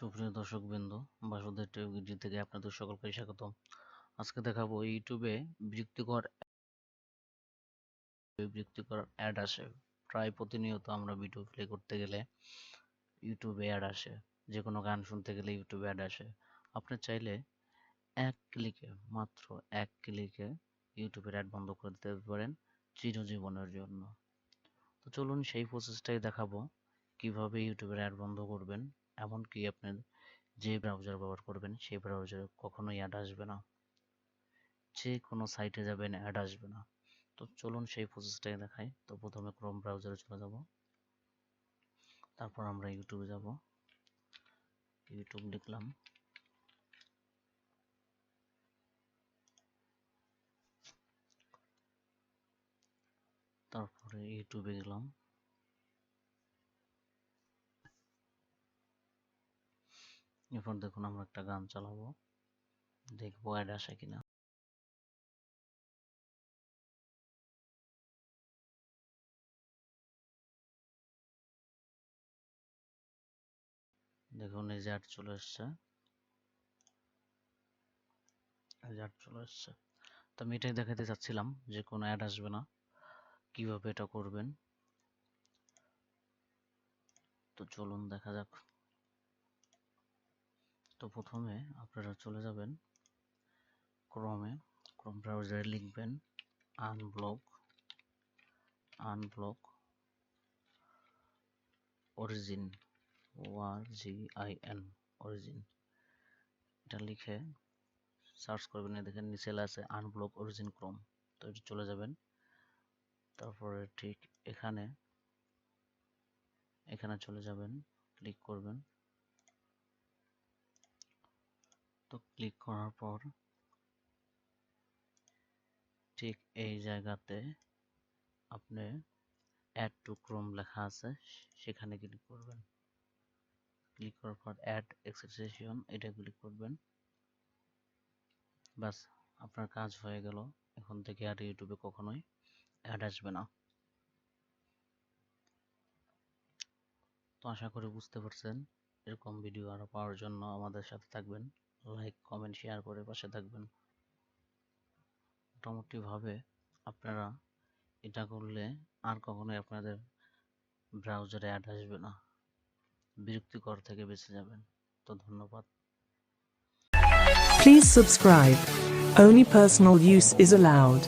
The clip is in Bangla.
সুপ্রিয় দর্শকবৃন্দ, বাসুদেব টিভি থেকে আপনাদের সকলকে স্বাগতম। আজকে দেখাবো ইউটিউবে বিরক্তিকর বিরক্তিকর অ্যাড আসে প্রায় প্রতিনিয়ত আমরা ভিডিও প্লে করতে গেলে ইউটিউবে অ্যাড আসে। যে কোনো গান শুনতে গেলে ইউটিউবে অ্যাড আসে। আপনি চাইলে এক ক্লিকে, মাত্র এক ক্লিকে ইউটিউবের অ্যাড বন্ধ করে দিতে পারেন চিরজীবনের জন্য। তো চলুন সেই প্রসেসটাই দেখাবো। কীভাবে ইউটিউবের অ্যাড বন্ধ করবেন এমনকি আপনার যে ব্রাউজার ব্যবহার করবেন, সেই ব্রাউজারে কখনোই অ্যাড আসবে না। যে কোনো সাইটে যাবেন অ্যাড আসবে না। তো চলুন সেই প্রসেসটাই দেখাই। তো প্রথমে ক্রোম ব্রাউজারে চলে যাব। তারপর আমরা ইউটিউবে যাব। ইউটিউব লিখলাম। তারপরে ইউটিউবে গেলাম। এরপর দেখুন আমরা একটা গান চালাবো। দেখব অ্যাড আসে কিনা। দেখুন, এই যে চলে এসছে। এই যে অ্যাড চলে এসছে। তো আমি এটাই দেখাতে চাচ্ছিলাম যে কোনো অ্যাড আসবে না। কীভাবে এটা করবেন? তো চলুন দেখা যাক। তো প্রথমে আপনারা চলে যাবেন ক্রমে ক্রোম ব্রাউজারে লিখবেন unblock unblock origin or G I N origin এটা লিখে সার্চ করবেন দেখেন নিচে আছে আনব্লক অরিজিন ক্রোম তো এটা চলে যাবেন। তারপরে ঠিক এখানে এখানে চলে যাবেন ক্লিক করবেন। তো ক্লিক করার পর ঠিক এই জায়গাতে আপনি অ্যাড টু ক্রোম লেখা আছে, সেখানে ক্লিক করবেন। ক্লিক করার পর অ্যাড এক্সেসিশন এটা ক্লিক করবেন। বাস আপনার কাজ হয়ে গেল। এখন থেকে আর ইউটিউবে কখনোই অ্যাড আসবে না। তো আশা করি বুঝতে পারছেন, এরকম ভিডিও আরও পাওয়ার জন্য আমাদের সাথে থাকবেন। লাইক কমেন্ট শেয়ার করে পাশে থাকবেন মোটামুটিভাবে আপনারা এটা করলে আর কখনোই আপনাদের ব্রাউজারে অ্যাড আসবে না বিরক্তিকর থেকে বেঁচে যাবেন তো ধন্যবাদ Please subscribe. Only personal use is allowed.